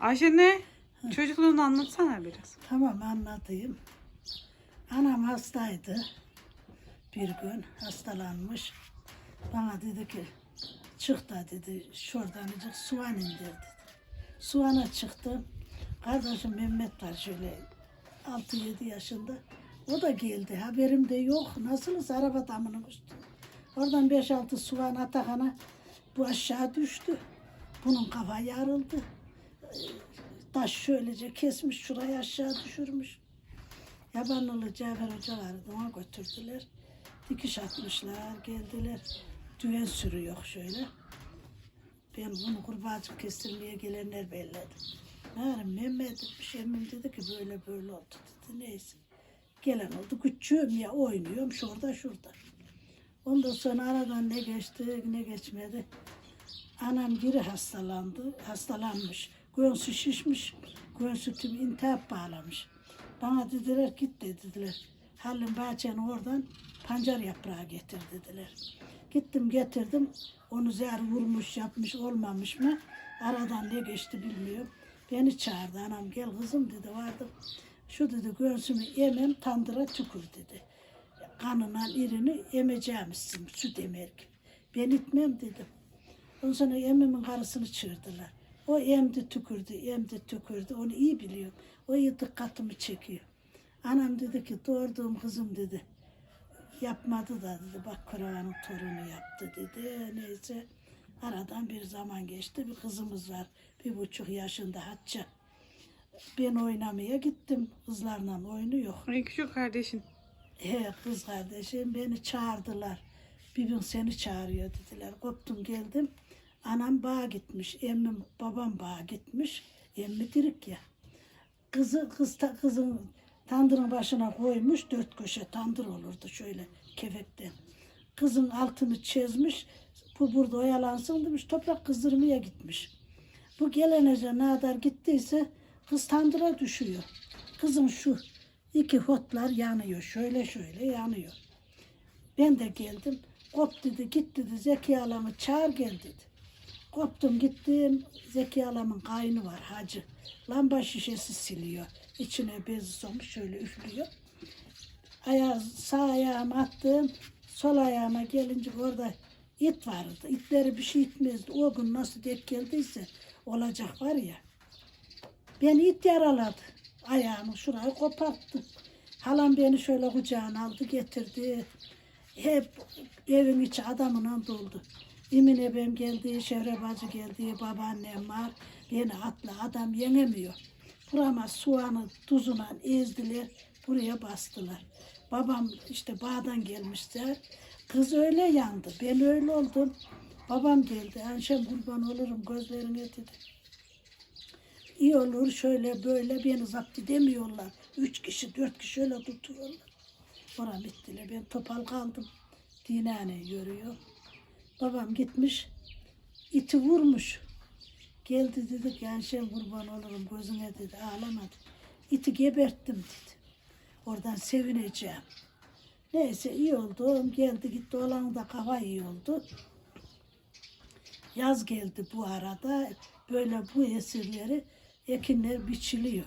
Ayşe ne? Çocukluğunu anlatsana biraz. Tamam anlatayım. Anam hastaydı. Bir gün hastalanmış. Bana dedi ki çık da dedi şuradan azıcık soğan indir dedi. Soğana çıktım. Kardeşim Mehmet var şöyle 6-7 yaşında. O da geldi. Haberim de yok. Nasılız araba damının üstü. Oradan 5-6 soğan Atakan'a bu aşağı düştü. Bunun kafa yarıldı. Taş şöylece kesmiş şurayı aşağı düşürmüş. Yabanlılı Cafer Hoca vardı ona götürdüler. Dikiş atmışlar geldiler. Düven sürüyor şöyle. Ben bunu kurbağacık kestirmeye gelenler belledi. Meğerim Mehmet'miş emmim dedi ki böyle böyle oldu dedi. Neyse. Gelen oldu. Küçüğüm ya oynuyorum şurada şurada. Ondan sonra aradan ne geçti ne geçmedi. Anam biri hastalandı, hastalanmış. Göğsü şişmiş, göğsü tüm intihap bağlamış. Bana dediler git dediler. Halim bahçenin oradan pancar yaprağı getir dediler. Gittim getirdim. Onu zehir vurmuş yapmış olmamış mı? Aradan ne geçti bilmiyorum. Beni çağırdı anam gel kızım dedi vardım. Şu dedi göğsümü emem tandıra tükür dedi. Kanından irini emeceğimizsin süt emer gibi. Ben itmem dedim. Ondan sonra emmimin karısını çığırdılar. O emdi tükürdü, emdi tükürdü. Onu iyi biliyorum. O iyi dikkatimi çekiyor. Anam dedi ki doğurduğum kızım dedi. Yapmadı da dedi. Bak Kur'an'ın torunu yaptı dedi. Neyse aradan bir zaman geçti. Bir kızımız var. Bir buçuk yaşında Hatice. Ben oynamaya gittim. Kızlarla oynuyor. En küçük kardeşin. He kız kardeşim beni çağırdılar. Bir gün seni çağırıyor dediler. Koptum geldim. Anam bağa gitmiş. Emmim babam bağa gitmiş. Emmi dirik ya. Kızı kız kızın tandırın başına koymuş. Dört köşe tandır olurdu şöyle kefekten. Kızın altını çizmiş. Bu burada oyalansın demiş. Toprak kızdırmaya gitmiş. Bu gelenece ne kadar gittiyse kız tandıra düşüyor. Kızım şu iki hotlar yanıyor. Şöyle şöyle yanıyor. Ben de geldim. Kop dedi git dedi Zeki Alam'ı çağır gel dedi. Koptum gittim. Zeki Alam'ın kaynı var hacı. Lamba şişesi siliyor. İçine bezi somuş şöyle üflüyor. Ayağı, sağ ayağımı attım. Sol ayağıma gelince orada it vardı. İtleri bir şey itmezdi. O gün nasıl denk geldiyse olacak var ya. Beni it yaraladı. Ayağımı şurayı koparttı. Halam beni şöyle kucağına aldı getirdi. Hep evin içi adamına doldu. İmin ebem geldi, Şevre bacı geldi, babaannem var. Beni atla adam yenemiyor. Burama soğanı tuzuna ezdiler, buraya bastılar. Babam işte bağdan gelmişler. Kız öyle yandı, ben öyle oldum. Babam geldi, Anşem kurban olurum gözlerine dedi. İyi olur şöyle böyle beni zapt edemiyorlar. Üç kişi, dört kişi öyle tutuyorlar. Oram bittiler. Ben topal kaldım. Dinane yürüyor. Babam gitmiş. iti vurmuş. Geldi dedi ki Ayşem kurban olurum gözüne dedi. Ağlamadı. İti geberttim dedi. Oradan sevineceğim. Neyse iyi oldu. Geldi gitti. Olan da kafa iyi oldu. Yaz geldi bu arada. Böyle bu esirleri ekinler biçiliyor.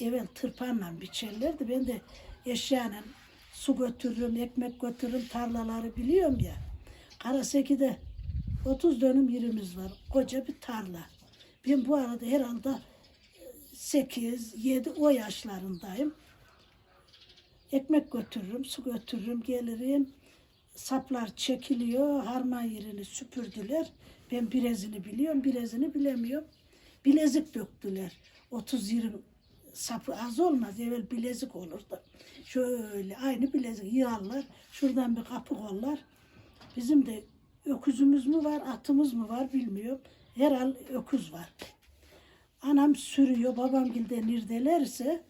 Evvel tırpanla biçerlerdi. Ben de eşyanın su götürürüm, ekmek götürürüm, tarlaları biliyorum ya. Karaseki'de 30 dönüm yerimiz var. Koca bir tarla. Ben bu arada herhalde 8, 7 o yaşlarındayım. Ekmek götürürüm, su götürürüm, gelirim. Saplar çekiliyor, harman yerini süpürdüler. Ben birezini biliyorum, birezini bilemiyorum. Bilezik döktüler. 30 yerin sapı az olmaz. Evvel bilezik olurdu. Şöyle aynı bilezik yığarlar. Şuradan bir kapı kollar. Bizim de öküzümüz mü var, atımız mı var bilmiyorum. Herhal öküz var. Anam sürüyor, babam gilde nirdelerse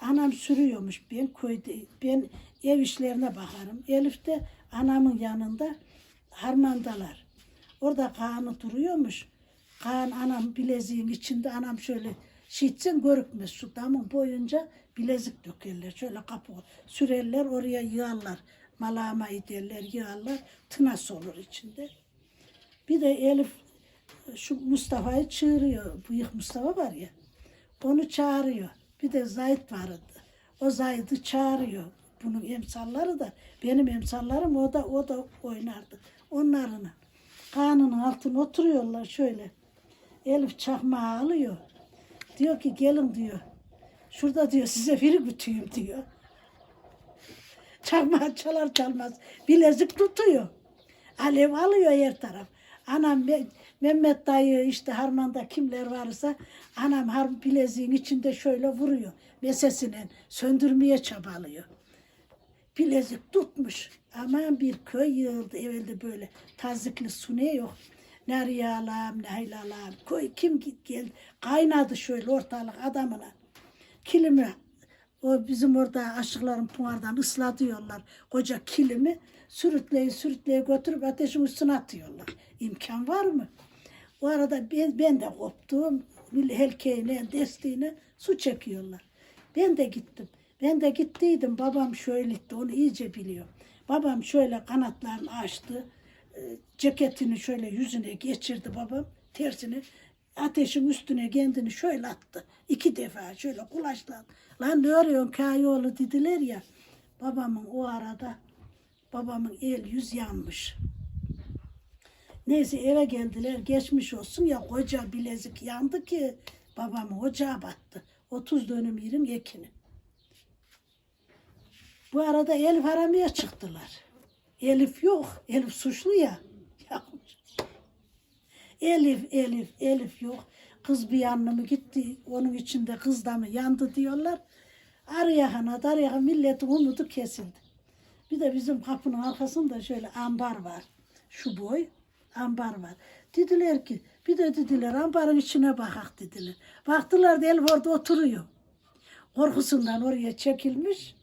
anam sürüyormuş ben köyde. Ben ev işlerine bakarım. Elif de anamın yanında harmandalar. Orada Kaan'ı duruyormuş. Kaan anam bileziğin içinde anam şöyle şitsin görükmez şu damın boyunca bilezik dökerler. Şöyle kapı sürerler oraya yığarlar. Malama ederler yığarlar. Tınas olur içinde. Bir de Elif şu Mustafa'yı çağırıyor. Bıyık Mustafa var ya. Onu çağırıyor. Bir de Zahit vardı. O Zahit'i çağırıyor. Bunun emsalları da benim emsallarım o da o da oynardı. Onlarla. Kanının altına oturuyorlar şöyle. Elif çakmağı alıyor. Diyor ki gelin diyor. Şurada diyor size biri gütüyüm diyor. Çakmağı çalar çalmaz bilezik tutuyor. Alev alıyor her taraf. Anam Me- Mehmet dayı işte harmanda kimler varsa anam har bileziğin içinde şöyle vuruyor. Mesesine söndürmeye çabalıyor. Bilezik tutmuş. Aman bir köy yığıldı evvelde böyle tazikli su ne yok. Nereye alam, neyle alam. Köy kim git geldi. Kaynadı şöyle ortalık adamına. Kilimi o bizim orada aşıkların pumardan ıslatıyorlar. Koca kilimi sürütleye sürütleye götürüp ateşin üstüne atıyorlar. İmkan var mı? O arada ben, ben de koptum. Helkeyle, desteğine su çekiyorlar. Ben de gittim. Ben de gittiydim. Babam şöyle etti. Onu iyice biliyor. Babam şöyle kanatlarını açtı. e, Ceketini şöyle yüzüne geçirdi babam. Tersini ateşin üstüne kendini şöyle attı. İki defa şöyle kulaşlandı. Lan ne arıyorsun kayoğlu dediler ya. Babamın o arada babamın el yüz yanmış. Neyse eve geldiler geçmiş olsun ya koca bilezik yandı ki babamın ocağı battı. 30 dönüm yerin ekini. Bu arada Elif aramaya çıktılar. Elif yok. Elif suçlu ya. Elif, Elif, Elif yok. Kız bir yanına mı gitti, onun içinde kız da mı yandı diyorlar. Arayahana, arayahana milletin umudu kesildi. Bir de bizim kapının arkasında şöyle ambar var. Şu boy ambar var. Dediler ki, bir de dediler ambarın içine bakak dediler. Baktılar da Elif orada oturuyor. Korkusundan oraya çekilmiş.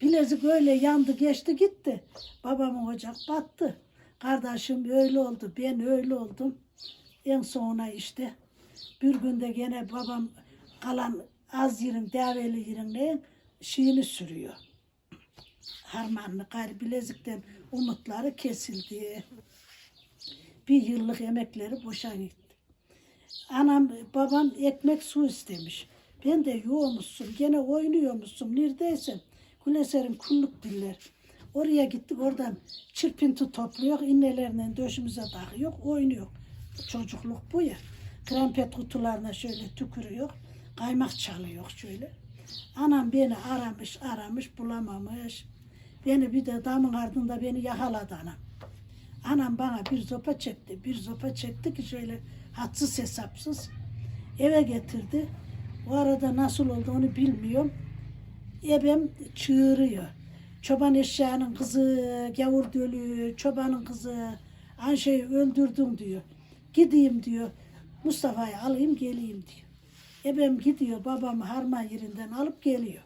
Bilezik öyle yandı geçti gitti. Babamın ocak battı. Kardeşim öyle oldu. Ben öyle oldum. En sonuna işte bir günde gene babam kalan az yerin, develi yerin şeyini sürüyor. Harmanlı gayrı bilezikten umutları kesildi. Bir yıllık emekleri boşa gitti. Anam, babam ekmek su istemiş. Ben de yoğumuşsun, gene oynuyormuşsun, neredeysen. Güleser'in kulluk diller. Oraya gittik, oradan çırpıntı topluyor, innelerinden döşümüze takıyor, oynuyor. Çocukluk bu ya. Krampet kutularına şöyle tükürüyor, kaymak çalıyor şöyle. Anam beni aramış, aramış, bulamamış. Beni bir de damın ardında beni yakaladı anam. Anam bana bir zopa çekti. Bir zopa çekti ki şöyle hatsız hesapsız eve getirdi. O arada nasıl oldu onu bilmiyorum. Ebem çığırıyor. Çoban eşeğinin kızı, gavur dölü, çobanın kızı, Anşe'yi öldürdüm diyor. Gideyim diyor. Mustafa'yı alayım geleyim diyor. Ebem gidiyor babamı harman yerinden alıp geliyor.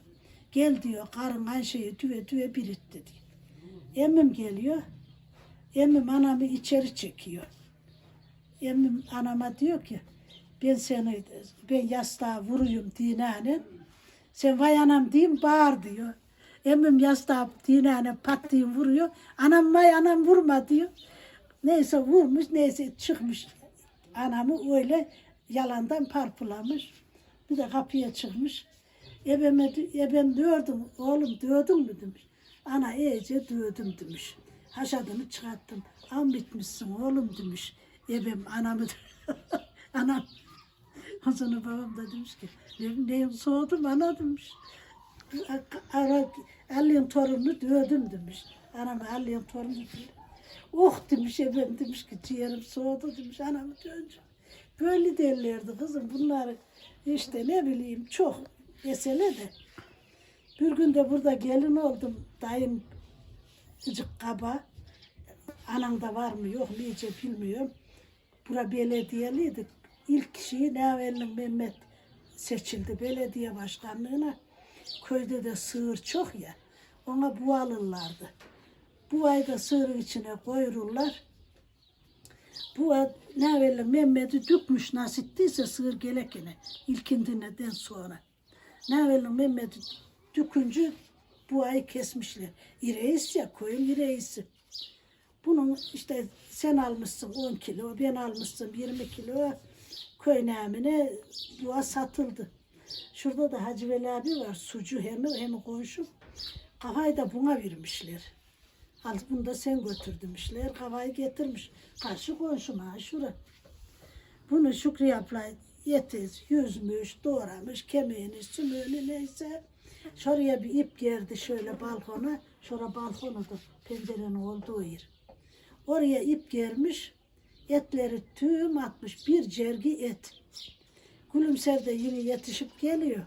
Gel diyor karın Ayşe'yi tüve tüve biritti diyor. Emmim geliyor. Emmim anamı içeri çekiyor. Emmim anama diyor ki ben seni ben yastığa vuruyum dinane. Sen vay anam diyeyim bağır diyor. Emmim yastığa dinane pat diye vuruyor. Anam vay anam vurma diyor. Neyse vurmuş neyse çıkmış. Anamı öyle yalandan parpulamış. Bir de kapıya çıkmış. Ebeme, ebem diyordum, oğlum diyordun mu demiş. Ana iyice diyordum demiş. Haşadını çıkarttım. Am bitmişsin oğlum demiş. Ebem anamı anam. Sonra babam da demiş ki ne, neyim soğudum ana demiş. Ali'nin torununu diyordum demiş. Anam Ali'nin torunu diyor. Oh demiş ebem demiş ki ciğerim soğudu demiş anamı dönünce. Böyle derlerdi kızım bunları işte ne bileyim çok mesele de. Bir gün de burada gelin oldum dayım ıcık kaba. Anam da var mı yok mu iyice bilmiyorum. Bura belediyeliydi. İlk kişi Nevel'in Mehmet seçildi belediye başkanlığına. Köyde de sığır çok ya. Ona bu alırlardı. Bu ayda sığırın içine koyururlar. Bu ay Nevel'in Mehmet'i dükmüş nasittiyse sığır gelekine. İlkindinden sonra. Nevel'in Mehmet'i düküncü bu ay kesmişler. İreis ya koyun ireisi. Bunun işte sen almışsın 10 kilo, ben almışsın 20 kilo köy namine bu satıldı. Şurada da Hacı Veli abi var. Sucu hem hem komşum. Kafayı da buna vermişler. Al bunu da sen götür demişler. Kafayı getirmiş. Karşı komşum ha şura. Bunu Şükrü abla yetiz, yüzmüş, doğramış, kemiğini, sümüğünü neyse. Şuraya bir ip gerdi şöyle balkona. Şura balkonudur, pencerenin olduğu yer. Oraya ip germiş, etleri tüm atmış, bir cergi et. Gülümser de yine yetişip geliyor.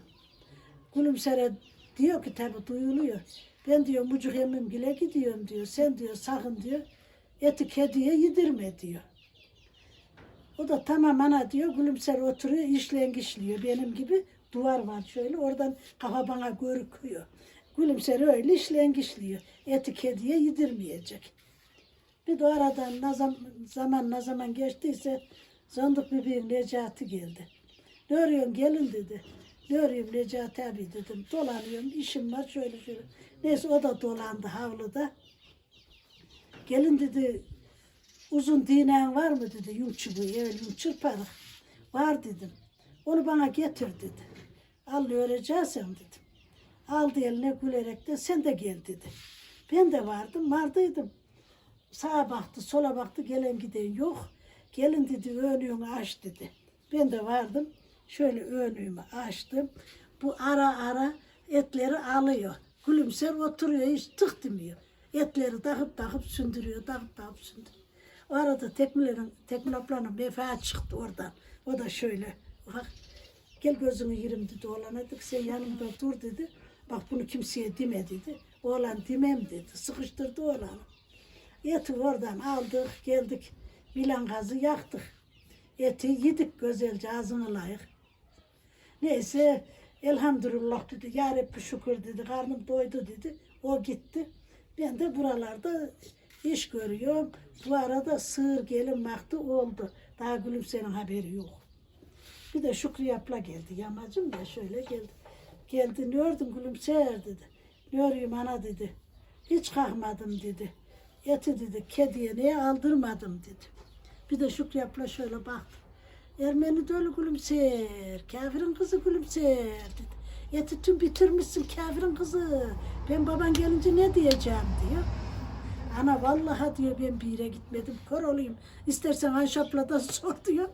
Gülümser'e diyor ki tabi duyuluyor. Ben diyor mucuk emmim gile gidiyorum diyor. Sen diyor sakın diyor eti kediye yedirme diyor. O da tamam ana diyor. Gülümser oturuyor işleyen işliyor benim gibi. Duvar var şöyle oradan kafa bana görüküyor. Gülümser öyle işleyen işliyor. Eti kediye yedirmeyecek. Bir de aradan ne zaman, zaman ne zaman geçtiyse Zondik bebeğim Necati geldi. Ne arıyorsun gelin dedi. Ne arıyorum Necati abi dedim. Dolanıyorum işim var şöyle şöyle. Neyse o da dolandı havluda. Gelin dedi uzun dinen var mı dedi yum çubuğu evet yum çırparık. Var dedim. Onu bana getir dedi. Al öğreteceğim dedim. Aldı eline gülerek de sen de gel dedi. Ben de vardım vardıydım. Sağa baktı sola baktı gelen giden yok. Gelin dedi önlüğünü aç dedi. Ben de vardım. Şöyle önlüğümü açtım. Bu ara ara etleri alıyor. Gülümser oturuyor hiç tık demiyor. Etleri takıp takıp sündürüyor, takıp takıp sündürüyor. O arada tekmilerin, tekmil ablanın mefaat çıktı oradan. O da şöyle bak gel gözünü yirim dedi oğlana dedik sen yanımda dur dedi. Bak bunu kimseye deme dedi. Oğlan demem dedi. Sıkıştırdı oğlanı. Eti oradan aldık geldik. Milan gazı yaktık. Eti yedik güzelce ağzına layık. Neyse elhamdülillah dedi. Ya Rabbi şükür dedi. Karnım doydu dedi. O gitti. Ben de buralarda iş görüyorum. Bu arada sığır gelin vakti oldu. Daha gülümsenin haberi yok. Bir de Şükrü abla geldi. Yamacım da şöyle geldi. Geldi ne ördün gülümser dedi. Ne ana dedi. Hiç kalkmadım dedi. Eti dedi kediye niye aldırmadım dedi. Bir de Şükrü abla şöyle baktı. Ermeni dölü gülümser, kafirin kızı gülümser dedi. Eti tüm bitirmişsin kafirin kızı. Ben baban gelince ne diyeceğim diyor. Ana vallahi diyor ben bir yere gitmedim. Kör olayım. İstersen Ayşe abladan sor diyor.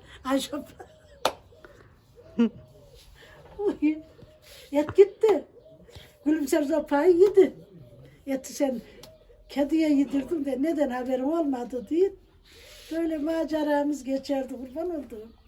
Uy, Et gitti. Gülümser sopayı yedi. Eti sen kediye yedirdin de neden haberim olmadı diye. Böyle maceramız geçerdi kurban olduğum.